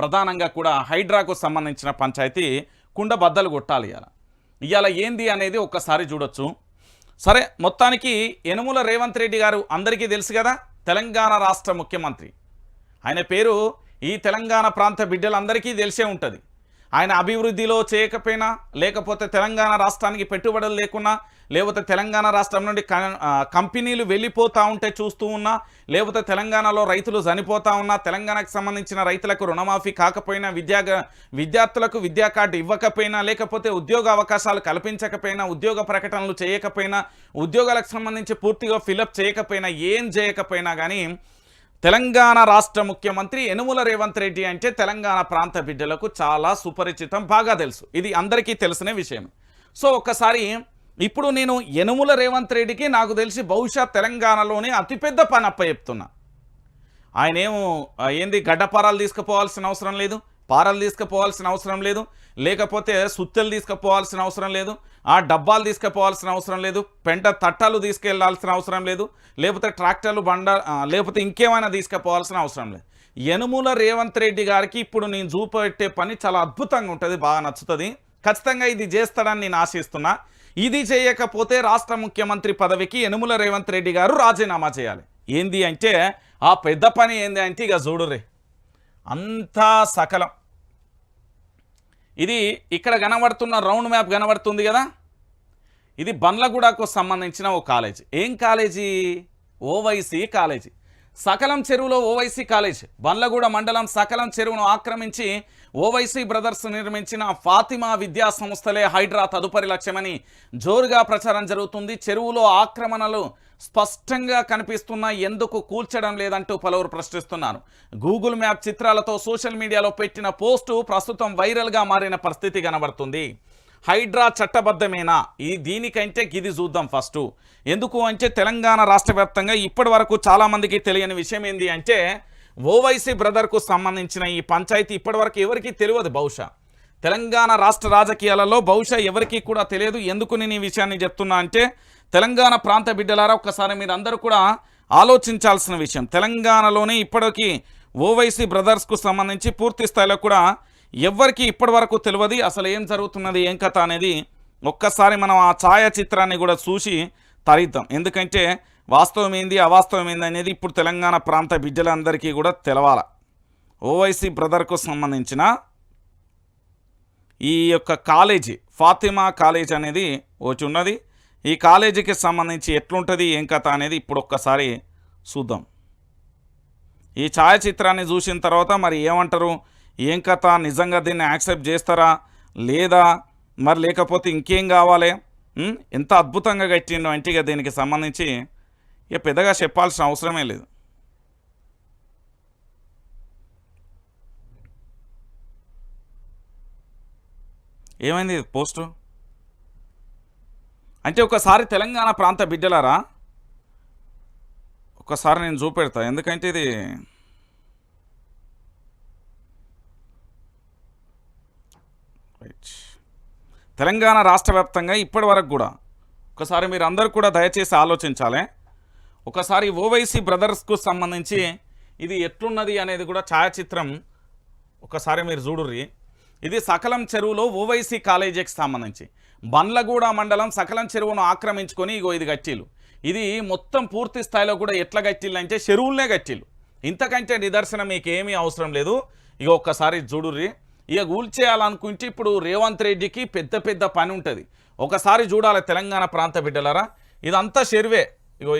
ప్రధానంగా కూడా హైడ్రాకు సంబంధించిన పంచాయతీ కుండ బద్దలు కొట్టాలి ఇవాళ ఇవాళ ఏంది అనేది ఒక్కసారి చూడొచ్చు. సరే మొత్తానికి యనుముల రేవంత్ రెడ్డి గారు అందరికీ తెలుసు కదా తెలంగాణ రాష్ట్ర ముఖ్యమంత్రి. ఆయన పేరు ఈ తెలంగాణ ప్రాంత బిడ్డలందరికీ తెలిసే ఉంటుంది. ఆయన అభివృద్ధిలో చేయకపోయినా లేకపోతే తెలంగాణ రాష్ట్రానికి పెట్టుబడులు లేకున్నా లేకపోతే తెలంగాణ రాష్ట్రం నుండి కంపెనీలు వెళ్ళిపోతూ ఉంటే చూస్తూ ఉన్నా లేకపోతే తెలంగాణలో రైతులు చనిపోతా ఉన్నా తెలంగాణకు సంబంధించిన రైతులకు రుణమాఫీ కాకపోయినా విద్యా విద్యార్థులకు విద్యా కార్డు ఇవ్వకపోయినా లేకపోతే ఉద్యోగ అవకాశాలు కల్పించకపోయినా ఉద్యోగ ప్రకటనలు చేయకపోయినా ఉద్యోగాలకు సంబంధించి పూర్తిగా ఫిలప్ చేయకపోయినా ఏం చేయకపోయినా కానీ తెలంగాణ రాష్ట్ర ముఖ్యమంత్రి యనుమల రేవంత్ రెడ్డి అంటే తెలంగాణ ప్రాంత బిడ్డలకు చాలా సుపరిచితం బాగా తెలుసు. ఇది అందరికీ తెలిసిన విషయం. సో ఒక్కసారి ఇప్పుడు నేను యనుముల రేవంత్ రెడ్డికి నాకు తెలిసి బహుశా తెలంగాణలోనే అతిపెద్ద పని అప్ప చెప్తున్నా ఆయన ఏమో ఏంది గడ్డపారాలు తీసుకుపోవాల్సిన అవసరం లేదు పారలు తీసుకుపోవాల్సిన అవసరం లేదు లేకపోతే సుత్తెలు తీసుకుపోవాల్సిన అవసరం లేదు ఆ డబ్బాలు తీసుకుపోవాల్సిన అవసరం లేదు పెంట తట్టాలు తీసుకెళ్ళాల్సిన అవసరం లేదు లేకపోతే ట్రాక్టర్లు బండ లేకపోతే ఇంకేమైనా తీసుకుపోవాల్సిన అవసరం లేదు. యనుమల రేవంత్ రెడ్డి గారికి ఇప్పుడు నేను చూపెట్టే పని చాలా అద్భుతంగా ఉంటుంది బాగా నచ్చుతుంది. ఖచ్చితంగా ఇది చేస్తాడని నేను ఆశిస్తున్నా. ఇది చేయకపోతే రాష్ట్ర ముఖ్యమంత్రి పదవికి యనుమల రేవంత్ రెడ్డి గారు రాజీనామా చేయాలి. ఏంది అంటే ఆ పెద్ద పని ఏంది అంటే ఇక చూడురే అంతా సకలం. ఇది ఇక్కడ కనబడుతున్న రౌండ్ మ్యాప్ కనబడుతుంది కదా? ఇది బండ్లగూడకు సంబంధించిన ఓ కాలేజీ. ఏం కాలేజీ? ఓవైసీ కాలేజీ. సకలం చెరువులో ఓవైసీ కాలేజ్ బండ్లగూడ మండలం సకలం చెరువును ఆక్రమించి ఓవైసీ బ్రదర్స్ నిర్మించిన ఫాతిమా విద్యా సంస్థలే హైడ్రా తదుపరి లక్ష్యమని జోరుగా ప్రచారం జరుగుతుంది. చెరువులో ఆక్రమణలు స్పష్టంగా కనిపిస్తున్నా ఎందుకు కూల్చడం లేదంటూ పలువురు ప్రశ్నిస్తున్నారు. గూగుల్ మ్యాప్ చిత్రాలతో సోషల్ మీడియాలో పెట్టిన పోస్టు ప్రస్తుతం వైరల్గా మారిన పరిస్థితి కనబడుతుంది. హైడ్రా చట్టబద్ధమేనా? ఈ దీనికంటే ఇది చూద్దాం ఫస్ట్. ఎందుకు అంటే తెలంగాణ రాష్ట్ర వ్యాప్తంగా ఇప్పటి వరకు చాలామందికి తెలియని విషయం ఏంది అంటే ఓవైసీ బ్రదర్కు సంబంధించిన ఈ పంచాయతీ ఇప్పటివరకు ఎవరికీ తెలియదు బహుశా. తెలంగాణ రాష్ట్ర రాజకీయాలలో బహుశా ఎవరికీ కూడా తెలియదు. ఎందుకు నేను ఈ విషయాన్ని చెప్తున్నా అంటే తెలంగాణ ప్రాంత బిడ్డలారా ఒక్కసారి మీరు అందరూ కూడా ఆలోచించాల్సిన విషయం. తెలంగాణలోనే ఇప్పటికీ ఓవైసీ బ్రదర్స్కు సంబంధించి పూర్తి స్థాయిలో కూడా ఎవ్వరికి ఇప్పటి వరకు తెలియదు అసలు ఏం జరుగుతున్నది ఏం కథ అనేది ఒక్కసారి మనం ఆ ఛాయాచిత్రాన్ని కూడా చూసి తరిద్దాం. ఎందుకంటే వాస్తవం ఏంది అవాస్తవం ఏంది అనేది ఇప్పుడు తెలంగాణ ప్రాంత బిడ్డలందరికీ కూడా తెలవాల. ఓవైసీ బ్రదర్కు సంబంధించిన ఈ యొక్క కాలేజీ ఫాతిమా కాలేజ్ అనేది ఒకటి ఉన్నది. ఈ కాలేజీకి సంబంధించి ఎట్లుంటుంది ఏం కథ అనేది ఇప్పుడు ఒక్కసారి చూద్దాం. ఈ ఛాయాచిత్రాన్ని చూసిన తర్వాత మరి ఏమంటారు? ఏం కథ? నిజంగా దీన్ని యాక్సెప్ట్ చేస్తారా? లేదా? మరి లేకపోతే ఇంకేం కావాలి? ఎంత అద్భుతంగా కట్టిండో అంటే ఇక దీనికి సంబంధించి ఇక పెద్దగా చెప్పాల్సిన అవసరమే లేదు. ఏమైంది పోస్టు? అంటే ఒకసారి తెలంగాణ ప్రాంత బిడ్డలారా? ఒకసారి నేను చూపెడతా. ఎందుకంటే ఇది తెలంగాణ రాష్ట్ర వ్యాప్తంగా ఇప్పటి వరకు కూడా ఒకసారి మీరు అందరు కూడా దయచేసి ఆలోచించాలి. ఒకసారి ఓవైసీ బ్రదర్స్కు సంబంధించి ఇది ఎట్లున్నది అనేది కూడా ఛాయాచిత్రం ఒకసారి మీరు చూడుర్రి. ఇది సకలం చెరువులో ఓవైసీ కాలేజీకి సంబంధించి. బండ్లగూడ మండలం సకలం చెరువును ఆక్రమించుకొని ఇగో ఇది గట్టిలు ఇది మొత్తం పూర్తి స్థాయిలో కూడా ఎట్లా గట్టిల్లు అంటే చెరువులనే గట్టిల్లు ఇంతకంటే నిదర్శనం మీకు ఏమీ అవసరం లేదు. ఇక ఒక్కసారి చూడుర్రి. ఇక కూల్చేయాలనుకుంటే ఇప్పుడు రేవంత్ రెడ్డికి పెద్ద పెద్ద పని ఉంటుంది. ఒకసారి చూడాలి తెలంగాణ ప్రాంత బిడ్డలరా. ఇదంతా చెరువే ఇగో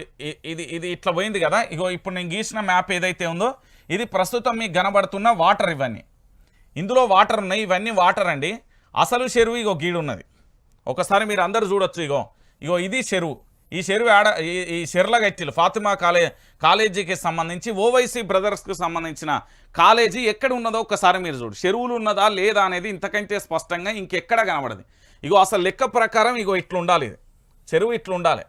ఇది ఇది ఇట్లా పోయింది కదా. ఇగో ఇప్పుడు నేను గీసిన మ్యాప్ ఏదైతే ఉందో ఇది ప్రస్తుతం మీకు కనబడుతున్న వాటర్ ఇవన్నీ. ఇందులో వాటర్ ఉన్నాయి. ఇవన్నీ వాటర్ అండి. అసలు చెరువు ఇగో గీడు ఉన్నది ఒకసారి మీరు అందరు చూడొచ్చు ఇగో. ఇగో ఇది చెరువు ఈ చెరువు ఆడ ఈ- ఈ చెర్ల గట్టిలు ఫాతిమా కాలే కాలేజీకి సంబంధించి ఓవైసీ బ్రదర్స్కి సంబంధించిన కాలేజీ ఎక్కడ ఉన్నదో ఒకసారి మీరు చూడు. చెరువులు ఉన్నదా లేదా అనేది ఇంతకంటే స్పష్టంగా ఇంకెక్కడ కనబడదు. ఇగో అసలు లెక్క ప్రకారం ఇగో ఇట్లుండాలి ఇది. చెరువు ఇట్లుండాలి.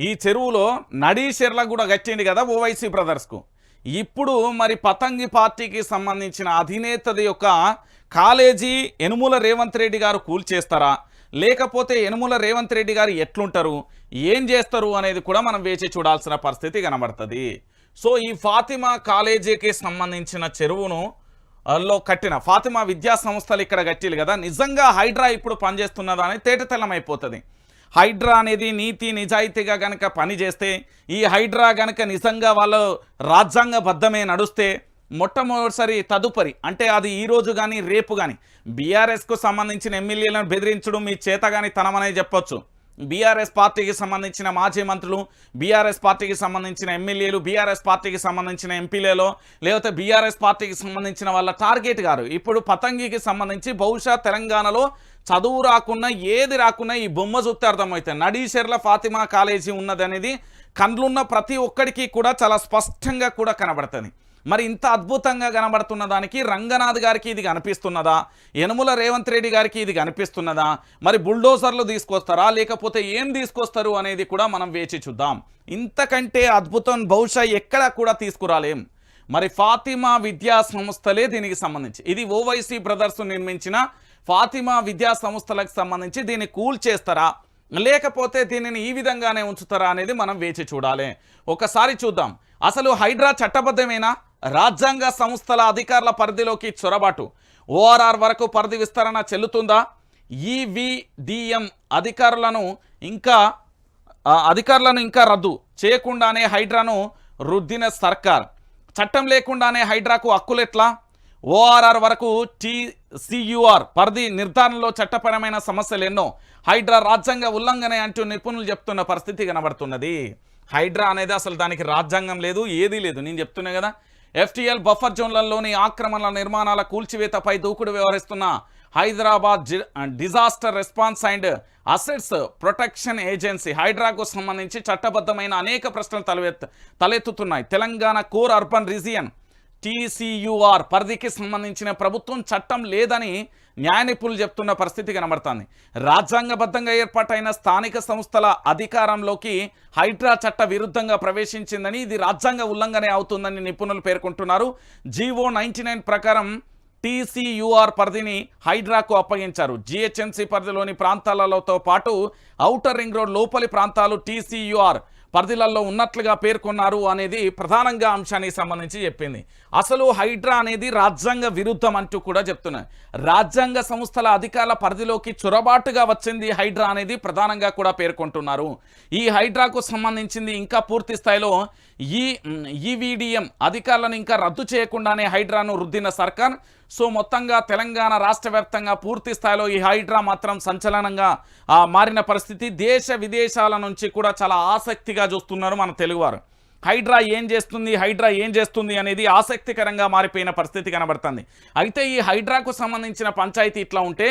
ఈ చెరువులో నడీ చెర్ల కూడా గట్టింది కదా ఓవైసీ బ్రదర్స్కు. ఇప్పుడు మరి పతంగి పార్టీకి సంబంధించిన అధినేతది యొక్క కాలేజీ ఎనుముల రేవంత్ రెడ్డి గారు కూల్చేస్తారా? లేకపోతే యనుమల రేవంత్ రెడ్డి గారు ఎట్లుంటారు? ఏం చేస్తారు అనేది కూడా మనం వేచి చూడాల్సిన పరిస్థితి కనబడుతుంది. సో ఈ ఫాతిమా కాలేజీకి సంబంధించిన చెరువును లో కట్టిన ఫాతిమా విద్యా సంస్థలు ఇక్కడ కట్టిలు కదా? నిజంగా హైడ్రా ఇప్పుడు పనిచేస్తున్నదా అని తేటతెల్లమైపోతుంది. హైడ్రా అనేది నీతి నిజాయితీగా గనక పనిచేస్తే ఈ హైడ్రా గనక నిజంగా వాళ్ళు రాజ్యాంగబద్ధమే నడుస్తే మొట్టమొదటిసారి తదుపరి అంటే అది ఈరోజు కానీ రేపు కానీ బీఆర్ఎస్కు సంబంధించిన ఎమ్మెల్యేలను బెదిరించడం మీ చేత కానీ తనమనే చెప్పొచ్చు. బీఆర్ఎస్ పార్టీకి సంబంధించిన మాజీ మంత్రులు బీఆర్ఎస్ పార్టీకి సంబంధించిన ఎమ్మెల్యేలు బీఆర్ఎస్ పార్టీకి సంబంధించిన ఎంపీలలో లేకపోతే బీఆర్ఎస్ పార్టీకి సంబంధించిన వాళ్ళ టార్గెట్ గారు. ఇప్పుడు పతంగికి సంబంధించి బహుశా తెలంగాణలో చదువు రాకున్నా ఏది రాకున్నా ఈ బొమ్మ చూస్తే అర్థమవుతాయి. నడీషెర్ల ఫాతిమా కాలేజీ ఉన్నదనేది కండ్లున్న ప్రతి ఒక్కడికి కూడా చాలా స్పష్టంగా కూడా కనబడుతుంది. మరి ఇంత అద్భుతంగా కనబడుతున్న దానికి రంగనాథ్ గారికి ఇది కనిపిస్తున్నదా? యనుమల రేవంత్ రెడ్డి గారికి ఇది కనిపిస్తున్నదా? మరి బుల్డోజర్లు తీసుకొస్తారా? లేకపోతే ఏం తీసుకొస్తారు అనేది కూడా మనం వేచి చూద్దాం. ఇంతకంటే అద్భుతం బహుశా ఎక్కడా కూడా తీసుకురాలేం. మరి ఫాతిమా విద్యా సంస్థలే దీనికి సంబంధించి. ఇది ఓవైసీ బ్రదర్స్ నిర్మించిన ఫాతిమా విద్యా సంస్థలకు సంబంధించి దీన్ని కూల్ చేస్తారా? లేకపోతే దీనిని ఈ విధంగానే ఉంచుతారా అనేది మనం వేచి చూడాలి. ఒకసారి చూద్దాం. అసలు హైడ్రా చట్టబద్ధమేనా? రాజ్యాంగ సంస్థల అధికారుల పరిధిలోకి చొరబాటు. ఓఆర్ఆర్ వరకు పరిధి విస్తరణ చెల్లుతుందా? ఈవిడిఎం అధికారులను ఇంకా అధికారులను ఇంకా రద్దు చేయకుండానే హైడ్రాను రుద్దిన సర్కార్. చట్టం లేకుండానే హైడ్రాకు హక్కులెట్లా? ఓఆర్ఆర్ వరకు టీసీయూఆర్ పరిధి నిర్ధారణలో చట్టపరమైన సమస్యలు ఎన్నో హైడ్రా రాజ్యాంగ ఉల్లంఘన అంటూ నిపుణులు చెప్తున్న పరిస్థితి కనబడుతున్నది. హైడ్రా అనేది అసలు దానికి రాజ్యాంగం లేదు ఏదీ లేదు. నేను చెప్తున్నా కదా ఎఫ్టీఎల్ బఫర్ జోన్లలోని ఆక్రమణల నిర్మాణాల కూల్చివేతపై దూకుడు వ్యవహరిస్తున్న Hyderabad disaster response and assets protection agency హైడ్రాకు సంబంధించి చట్టబద్ధమైన అనేక ప్రశ్నలు తలెత్తు తలెత్తుతున్నాయి. Telangana core urban region T C U R పరిధికి సంబంధించిన ప్రభుత్వం చట్టం లేదని న్యాయ నిపుణులు చెప్తున్న పరిస్థితి కనబడుతుంది. రాజ్యాంగబద్ధంగా ఏర్పాటైన స్థానిక సంస్థల అధికారంలోకి హైడ్రా చట్ట విరుద్ధంగా ప్రవేశించిందని ఇది రాజ్యాంగ ఉల్లంఘనే అవుతుందని నిపుణులు పేర్కొంటున్నారు. జీవో నైన్టీ ప్రకారం టీసీయూఆర్ పరిధిని హైడ్రాకు అప్పగించారు. జిహెచ్ఎంసీ పరిధిలోని ప్రాంతాలతో పాటు ఔటర్ రింగ్ రోడ్ లోపలి ప్రాంతాలు టీసీయూఆర్ పరిధిలలో ఉన్నట్లుగా పేర్కొన్నారు అనేది ప్రధానంగా అంశానికి సంబంధించి చెప్పింది. అసలు హైడ్రా అనేది రాజ్యాంగ విరుద్ధం అంటూ కూడా చెప్తున్నారు రాజ్యాంగ సంస్థల అధికారుల పరిధిలోకి చొరబాటుగా వచ్చింది హైడ్రా అనేది ప్రధానంగా కూడా పేర్కొంటున్నారు. ఈ హైడ్రాకు సంబంధించింది ఇంకా పూర్తి స్థాయిలో ఈ ఈవీడిఎం అధికారులను ఇంకా రద్దు చేయకుండానే హైడ్రాను రుద్దిన సర్కార్ సో మొత్తంగా తెలంగాణ రాష్ట్ర వ్యాప్తంగా పూర్తి స్థాయిలో ఈ హైడ్రా మాత్రం సంచలనంగా మారిన పరిస్థితి. దేశ విదేశాల నుంచి కూడా చాలా ఆసక్తిగా చూస్తున్నారు మన తెలుగువారు. హైడ్రా ఏం చేస్తుంది హైడ్రా ఏం చేస్తుంది అనేది ఆసక్తికరంగా మారిపోయిన పరిస్థితి కనబడుతుంది. అయితే ఈ హైడ్రాకు సంబంధించిన పంచాయతీ ఇట్లా ఉంటే